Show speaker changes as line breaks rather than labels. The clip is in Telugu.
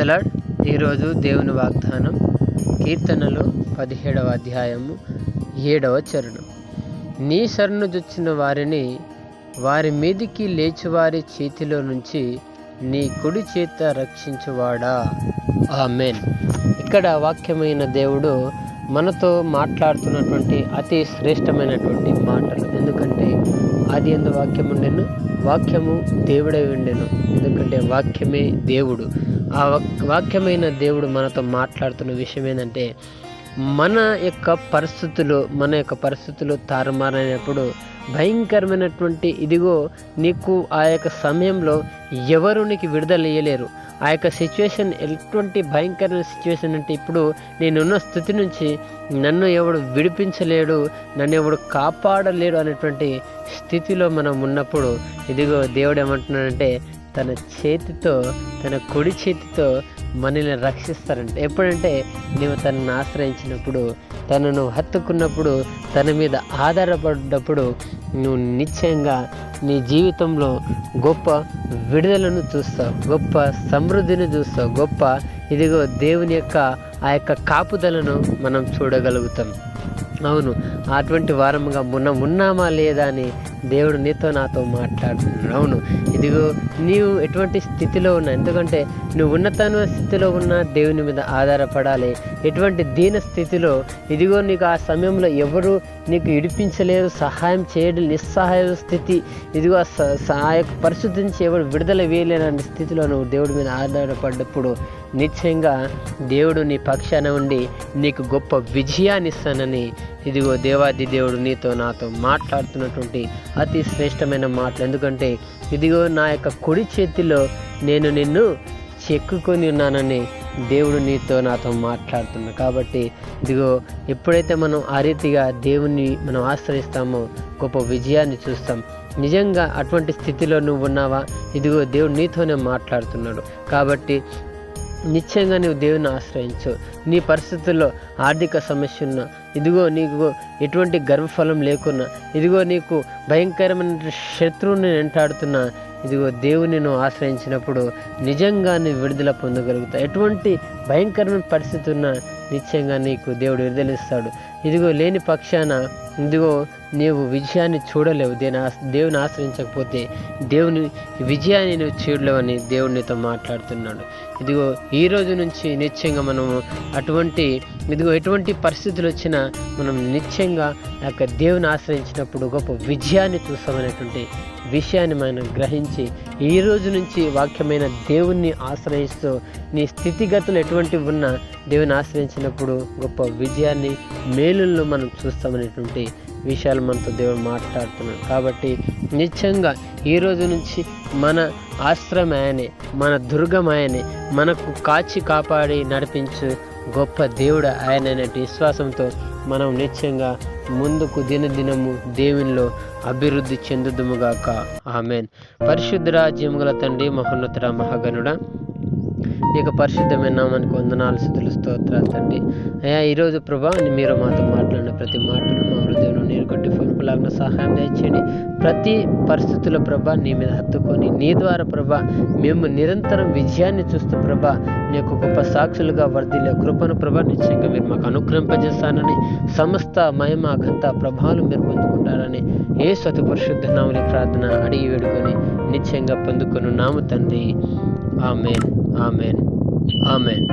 ప్రైజలాడ్ ఈరోజు దేవుని వాగ్దానం కీర్తనలు పదిహేడవ అధ్యాయము ఏడవ చరణం. నీ శరణు జొచ్చిన వారిని వారి మీదికి లేచివారి చేతిలో నుంచి నీ కుడి చేత రక్షించువాడా? ఆమెన్. ఇక్కడ వాక్యమైన దేవుడు మనతో మాట్లాడుతున్నటువంటి అతి శ్రేష్టమైనటువంటి మాటలు. ఎందుకంటే అది ఎందు వాక్యం ఉండేను వాక్యము దేవుడై ఉండెను. ఎందుకంటే వాక్యమే దేవుడు. ఆ వాక్- వాక్యమైన దేవుడు మనతో మాట్లాడుతున్న విషయం ఏంటంటే మన యొక్క పరిస్థితులు మన యొక్క పరిస్థితులు తారుమారైనప్పుడు భయంకరమైనటువంటి ఇదిగో నీకు ఆ యొక్క సమయంలో ఎవరు నీకు విడుదల ఇయ్యలేరు. ఆ యొక్క సిచ్యువేషన్ ఎటువంటి భయంకరమైన సిచ్యువేషన్ అంటే ఇప్పుడు నేనున్న స్థితి నుంచి నన్ను ఎవడు విడిపించలేడు నన్ను ఎవడు కాపాడలేడు అనేటువంటి స్థితిలో మనం ఉన్నప్పుడు ఇదిగో దేవుడు ఏమంటున్నాడంటే తన చేతితో తన కుడి చేతితో మనల్ని రక్షిస్తారంట. ఎప్పుడంటే నీవు తనను ఆశ్రయించినప్పుడు తనను హత్తుకున్నప్పుడు తన మీద ఆధారపడ్డప్పుడు నువ్వు నిశ్చయంగా నీ జీవితంలో గొప్ప విడుదలను చూస్తావు గొప్ప సమృద్ధిని చూస్తావు గొప్ప ఇదిగో దేవుని యొక్క ఆ యొక్క కాపుదలను మనం చూడగలుగుతాం. అవును అటువంటి వారముగా మనం ఉన్నామా లేదా అని దేవుడు నీతో నాతో మాట్లాడుతున్నాడు. అవును. ఇదిగో నీవు ఎటువంటి స్థితిలో ఉన్నా ఎందుకంటే నువ్వు ఉన్నతన స్థితిలో ఉన్న దేవుని మీద ఆధారపడాలి. ఎటువంటి దీన స్థితిలో ఇదిగో నీకు ఆ సమయంలో ఎవరు నీకు ఇడిపించలేరు సహాయం చేయడం నిస్సహాయ స్థితి ఇదిగో ఆ స- స- ఆ యొక్క పరిస్థితి నుంచి ఎవరు విడుదల వేయలేనని స్థితిలో నువ్వు దేవుడి మీద ఆధారపడ్డప్పుడు నిశ్చయంగా దేవుడు నీ పక్షాన ఉండి నీకు గొప్ప విజయాన్ని ఇస్తానని ఇదిగో దేవాది దేవుడు నీతో నాతో మాట్లాడుతున్నటువంటి అతి శ్రేష్టమైన మాటలు. ఎందుకంటే ఇదిగో నా యొక్క కుడి చేతిలో నేను నిన్ను చెక్కుకొని ఉన్నానని దేవుడు నీతో నాతో మాట్లాడుతున్నా. కాబట్టి ఇదిగో ఎప్పుడైతే మనం ఆ రీతిగా దేవుణ్ణి మనం ఆశ్రయిస్తామో గొప్ప విజయాన్ని చూస్తాం. నిజంగా అటువంటి స్థితిలో నువ్వు ఉన్నావా? ఇదిగో దేవుడు నీతోనే మాట్లాడుతున్నాడు. కాబట్టి నిశ్చయంగా నీవు దేవుని ఆశ్రయించు. నీ పరిస్థితుల్లో ఆర్థిక సమస్య ఉన్నా ఇదిగో నీకు ఎటువంటి గర్వఫలం లేకున్నా ఇదిగో నీకు భయంకరమైన శత్రువుని వెంటాడుతున్నా ఇదిగో దేవుని నువ్వు ఆశ్రయించినప్పుడు నిజంగానే విడుదల పొందగలుగుతావు ఎటువంటి భయంకరమైన పరిస్థితి ఉన్నా నిశ్చయంగా నీకు దేవుడు విడుదలిస్తాడు ఇదిగో లేని పక్షాన ఇదిగో నీవు విజయాన్ని చూడలేవు. దేని ఆశ- దేవుని ఆశ్రయించకపోతే దేవుని విజయాన్ని నువ్వు చూడలేవని దేవుడు నీతో మాట్లాడుతున్నాడు. ఇదిగో ఈ రోజు నుంచి నిశ్చయంగా మనము అటువంటి ఇదిగో ఎటువంటి పరిస్థితులు వచ్చినా మనం నిశ్చయంగా యొక్క దేవుని ఆశ్రయించినప్పుడు గొప్ప విజయాన్ని చూస్తామనేటువంటి విషయాన్ని మనం గ్రహించి ఈ రోజు నుంచి వాక్యమైన దేవుణ్ణి ఆశ్రయిస్తూ నీ స్థితిగతులు ఎటువంటివి ఉన్నా దేవుని ఆశ్రయించినప్పుడు గొప్ప విజయాన్ని మేలుల్లో మనం చూస్తామనేటువంటి విషయాలు మనతో దేవుడు మాట్లాడుతున్నాడు. కాబట్టి నిత్యంగా ఈ రోజు నుంచి మన ఆశ్రమ ఆయనే మన దుర్గం ఆయనే మనకు కాచి కాపాడి నడిపించు గొప్ప దేవుడు ఆయన అనేటి విశ్వాసంతో మనం నిత్యంగా ముందుకు దినదినము దేవునిలో అభివృద్ధి చెందుదుముగాక. ఆమెన్. పరిశుద్ధ రాజ్యముగల తండ్రి మహోన్నతుడ మహాగనుడ నీకు పరిశుద్ధమైన నామానికి వందనాలు స్థుతులు స్తోత్రాలు తండ్రి. అయ్యా ఈరోజు ప్రభా మీరు మాతో మాట్లాడిన ప్రతి మాటను మా హృదయంలో నీరు కొట్టి ఫలుపులాగిన సహాయం దయచేయండి. ప్రతి పరిస్థితుల ప్రభా నీ మీద హత్తుకొని నీ ద్వారా ప్రభా మేము నిరంతరం విజయాన్ని చూస్తూ ప్రభా నీ యొక్క గొప్ప సాక్షులుగా వర్ధిల్లే కృపను ప్రభా నిశ్చయంగా మీరు మాకు అనుగ్రహింపజేస్తానని సమస్త మహిమ ఘంత ప్రభావాలు మీరు పొందుకుంటారని ఏ స్వతి పరిశుద్ధ నామని ప్రార్థన అడిగి వేడుకొని నిశ్చయంగా పొందుకొని నాము తండ్రి. ఆమె ఆమెన్ ఆమెన్